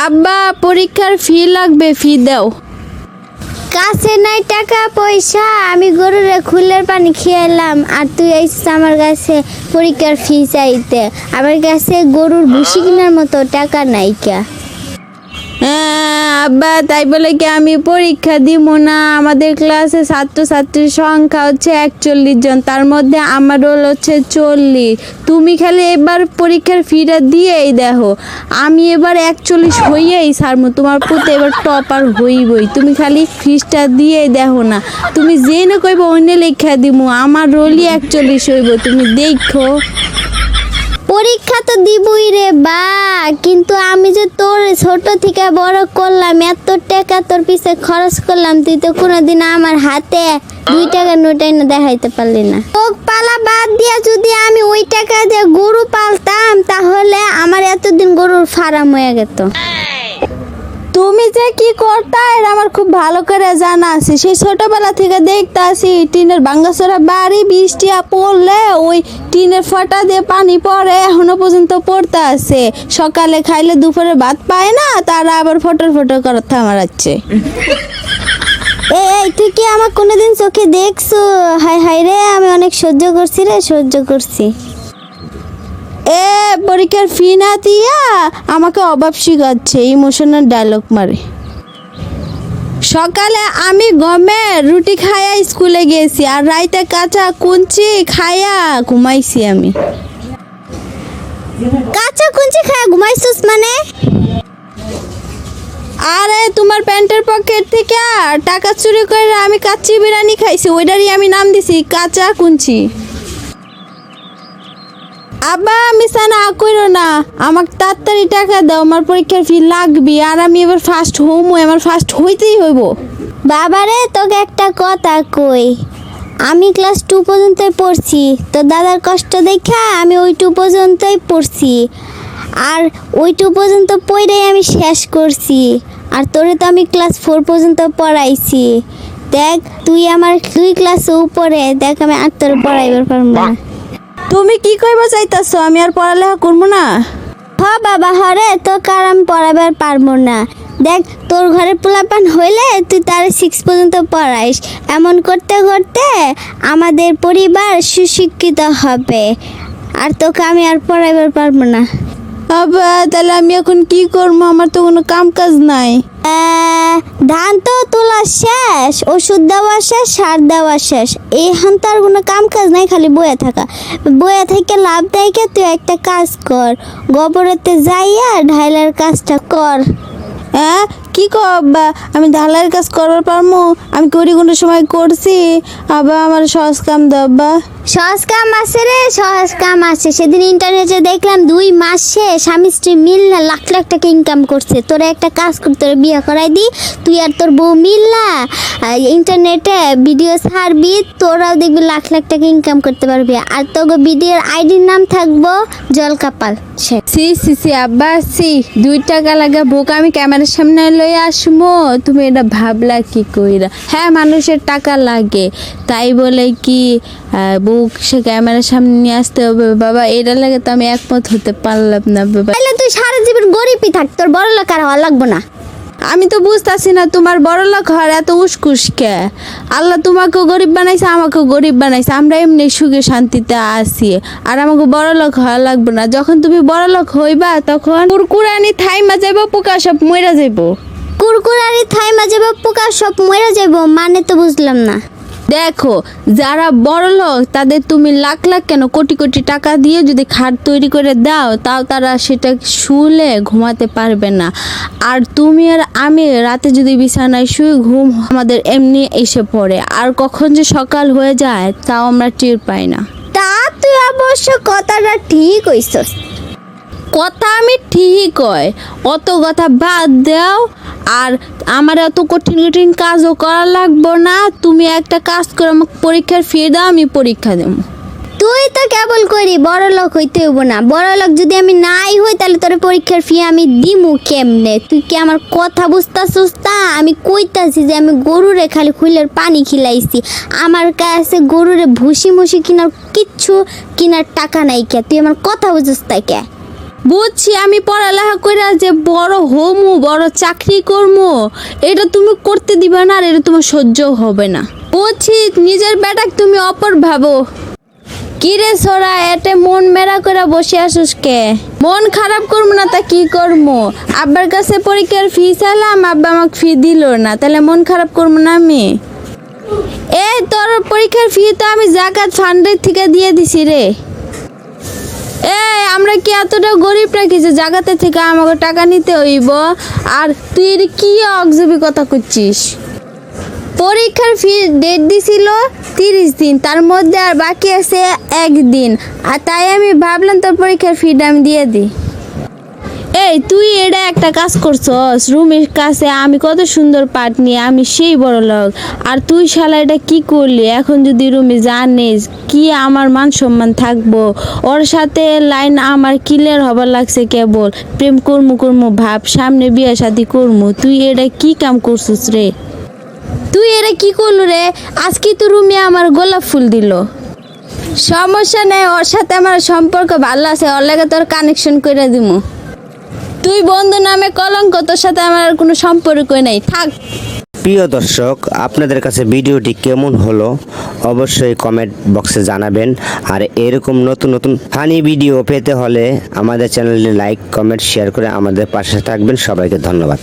আব্বা, পরীক্ষার ফি লাগবে ফি দাও। কাছে নাই টাকা পয়সা, আমি গরুর খুলের পানি খেয়েলাম আর তুই আইসিস আমার কাছে পরীক্ষার ফি চাইতে। আমার কাছে গরুর ভুসি কেনার মতো টাকা নাই কে। আব্বা, তাই বলে কি আমি পরীক্ষা দিব না? আমাদের ক্লাসে ছাত্রছাত্রীর সংখ্যা হচ্ছে একচল্লিশ জন, তার মধ্যে আমার রোল হচ্ছে চল্লিশ। তুমি খালি এবার পরীক্ষার ফিটা দিয়েই দেখো। আমি এবার একচল্লিশ হইয়াই সারমু তোমার পুতে এবার টপার হইবই। তুমি খালি ফিসটা দিয়েই দেখো না। তুমি যে না কইব অন্য লেখা দিমু। আমার রোলই একচল্লিশ হইব, তুমি দেখো। পরীক্ষা তো দিবই রে বা, কিন্তু আমি যে তোর ছোট থেকে বড় করলাম, এত টাকা তোর পিছে খরচ করলাম, তুই তো কোনোদিন আমার হাতে দুই টাকা নোটাই না দেখাইতে পারলি না। ওক পালা বাদ দিয়ে যদি আমি ওই টাকা দিয়ে গরু পালতাম, তাহলে আমার এতদিন গরুর ফার্ম হয়ে যেত তুমি যে কি করতা এর আমার খুব ভালো করে জানা আছে। সেই ছোটবেলা থেকে দেখতে আসি টিনের ভাঙ্গাচোরা বাড়ি, বৃষ্টি পড়লে ওই টিনের ফাটা দিয়ে পানি পড়ে, এখনও পর্যন্ত পড়তে আছে। সকালে খাইলে দুপুরে ভাত পায় না, তারা আবার ফটর ফটর আমার আছে এই তুই কি আমার কোনোদিন চোখে দেখছ? হাই হাই রে, আমি অনেক সহ্য করছি রে, সহ্য করছি। এ, পরীক্ষার ফি না দিয়া আমাকে অভাব শিখাচ্ছে ইমোশনাল ডায়লগ মারে। সকালে আমি গমে রুটি খাইয়া স্কুলে গেছি, আর রাইতে কাঁচা কুঞ্চি খাইয়া ঘুমাইছি আমি। কাঁচা কুঞ্চি খায় ঘুমাইছিস মানে? আরে, তোমার প্যান্টের পকেট থেকে টাকা চুরি করে আমি কাচ্চি বিরিয়ানি খাইছি, ওইটারই আমি নাম দিছি, কাঁচা কুঞ্চি। আব্বা, আমি সানা কইরো না। আমাকে তাড়াতাড়ি টাকা দাও, আমার পরীক্ষার ফি লাগবে। আর আমি এবার ফার্স্ট হোম আমার ফার্স্ট হইতেই হইব। বাবারে, তোকে একটা কথা কই। আমি ক্লাস টু পর্যন্তই পড়ছি। তো দাদার কষ্ট দেখা আমি ওই টু পর্যন্তই পড়ছি। আর ওই টু পর্যন্ত পড়েই আমি শেষ করছি। আর তোরে তো আমি ক্লাস ফোর পর্যন্ত পড়াইছি। দেখ, তুই আমার দুই ক্লাস উপরে, দেখ আমি আর তোর পড়াইবার পারব না। তুমি কি কইবা চাইতাছো? আমি আর পড়ালেখা করব না। হ বাবা, হরে তো কার আমি পড়াবার পারব না। দেখ, তোর ঘরে পোলাপান হইলে তুই তার সিক্স পর্যন্ত পড়াইস। এমন করতে করতে আমাদের পরিবার সুশিক্ষিত হবে। আর তোকে আমি আর পড়াইবার পারব না। আব্বা তাহলে আমি এখন কি করব? আমার তো কোনো কাম কাজ নাই ধান তো তোলা শেষ ওষুধ দেওয়া শেষ সার দেওয়া শেষ। এইখান তো আর কোনো কাম কাজ নাই খালি বয়ে থাকা। বয়ে থেকে লাভ দেয় কে? তুই একটা কাজ কর। গোবরেতে যাইয়া ঢাইলার কাজটা কর। হ্যাঁ? কি কো আব্বা? আমি ঢালাইয়ের কাজ করবার পারমু? আমি করি কোনো সময় করছি। আব্বা আমার সহজ কাম দাও আব্বা। সহজ কাম আছে রে সহজ কাম আছে। সেদিন ইন্টারনেটে দেখলাম দুই মাসে স্বামী স্ত্রী মিল না লাখ লাখ টাকা ইনকাম করছে। তোরা একটা কাজ কর তোরা বিয়ে করাই দি তুই আর তোর বউ মিল না। ইন্টারনেটে ভিডিও ছাড়বি তোরাও দেখবি লাখ লাখ টাকা ইনকাম করতে পারবি। আর তোর ভিডিওর আইডির নাম থাকব জল কাপাল সে সি সি সি আব্বা সি। দুই টাকা লাগে বুক আমি ক্যামেরার সামনে লই আসমো তুমি এটা ভাবলা কি কইরা? হ্যাঁ মানুষের টাকা লাগে। তাই বলে কি বুক সে ক্যামেরার সামনে নিয়ে আসতে হবে বাবা এটা লাগে তো আমি একমত হতে পারলাম না বাবা। তাহলে তুই সারা জীবন গরিবই থাক তোর বড় লোক আর হওয়া লাগবো না। আমি তো বুঝতাছি না তোমার বড় লোক হওয়ার এত উস্কুস কে? আল্লাহ তোমাকেও গরিব বানাইছে আমাকেও গরিব বানাইছে আমরা এমনি সুখে শান্তিতে আছি আর আমাকে বড় লোক হওয়া লাগবে না। যখন তুমি বড় লোক হইবা তখন কুরকুরানি থাইমা যাইব পোকা সব মইরা যাইব। কুরকুরারি থাই মাঝে বা পোকা সব মরে যাব মানে তো বুঝলাম না। দেখো যারা বড় লোক তাদের তুমি লাখ লাখ কেন কোটি কোটি টাকা দিয়ে যদি খাট তৈরি করে দাও তাও তারা সেটা শুলে ঘুমাতে পারবে না। আর তুমি আর আমি রাতে যদি বিছানায় শুয়ে ঘুম আমাদের এমনি এসে পড়ে। আর কখন যে সকাল হয়ে যায় তাও আমরা টের পাই না। তা তুই অবশ্য কথাটা ঠিক হইছস কথা আমি ঠিকই কয় অত কথা বাদ দাও। আর আমার এত কঠিন কঠিন কাজও করা লাগবো না। তুমি একটা কাজ করে, আমাকে পরীক্ষার ফিরে দাও, আমি পরীক্ষা দেবো। তুই তো কেবল করি বড় লোক হইতে হইব না। বড় লোক যদি আমি নাই হই, তাহলে তোর পরীক্ষার ফি আমি দিমু কেমনে? তুই কি আমার কথা বুঝতাছিস তা? আমি কইতাছি যে আমি গরুরে খালি খুলের পানি খিলাইছি। আমার কাছে গরুরে ভুসি মুসি কিনার কিচ্ছু কিনার টাকা নাই কে। তুই আমার কথা বুঝিস তাই কে? বুঝছি, আমি পড়ালেখা করে যে বড় হমু, বড় চাকরি করমু, এটা তুমি করতে দিবে না আর এটা তোমার সহ্য হবে না। বুঝছি, নিজের বেটাক তুমি অপর ভাবো। কিরে সোরা, এতে মন মেরা করে বসে আসুস কে? মন খারাপ করব না তা কি করব আব্বার কাছে পরীক্ষার ফি চাইলাম, আব্বা আমাকে ফি দিল না, তাহলে মন খারাপ করব না আমি? এই তোর পরীক্ষার ফি তো আমি জাকাত ফান্ডের থেকে দিয়ে দিছি রে। এই, আমরা কি এতটা গরিব নাকি যে জাগাতে থেকে আমাকে টাকা নিতে হইব? আর তুই কি অগজবি কথা করছিস? পরীক্ষার ফি ডেট দিছিল তিরিশ দিন, তার মধ্যে আর বাকি আছে একদিন। আর তাই আমি ভাবলাম তোর পরীক্ষার ফিটা আমি দিয়ে দিই। এই, তুই এটা একটা কাজ করছস। রুমের কাছে আমি কত সুন্দর পাট নিয়ে, আমি সেই বড় লোক। আর তুই শালা এটা কি করলি? এখন যদি রুমে জানিস কি আমার মান সম্মান থাকব, ওর সাথে লাইন আমার ক্লিয়ার হবার লাগছে কেবল। প্রেম কর্মু কর্মু ভাব, সামনে বিয়ে শাদি করমু। তুই এটা কি কাম করছিস রে? তুই এটা কি করল রে? আজকে তো রুমে আমার গোলাপ ফুল দিল। সমস্যা নেই, ওর সাথে আমার সম্পর্ক ভালো আছে, ওর লাগে তোর কানেকশন করে দিমু। তুই বন্ধু নামে কলঙ্ক, তোর সাথে আমার আর কোনো সম্পর্কই নাই। থাক। প্রিয় দর্শক, আপনাদের কাছে ভিডিওটি কেমন হলো অবশ্যই কমেন্ট বক্সে জানাবেন। আর এরকম নতুন নতুন ফানি ভিডিও পেতে হলে আমাদের চ্যানেলে লাইক কমেন্ট শেয়ার করে আমাদের পাশে থাকবেন। সবাইকে ধন্যবাদ।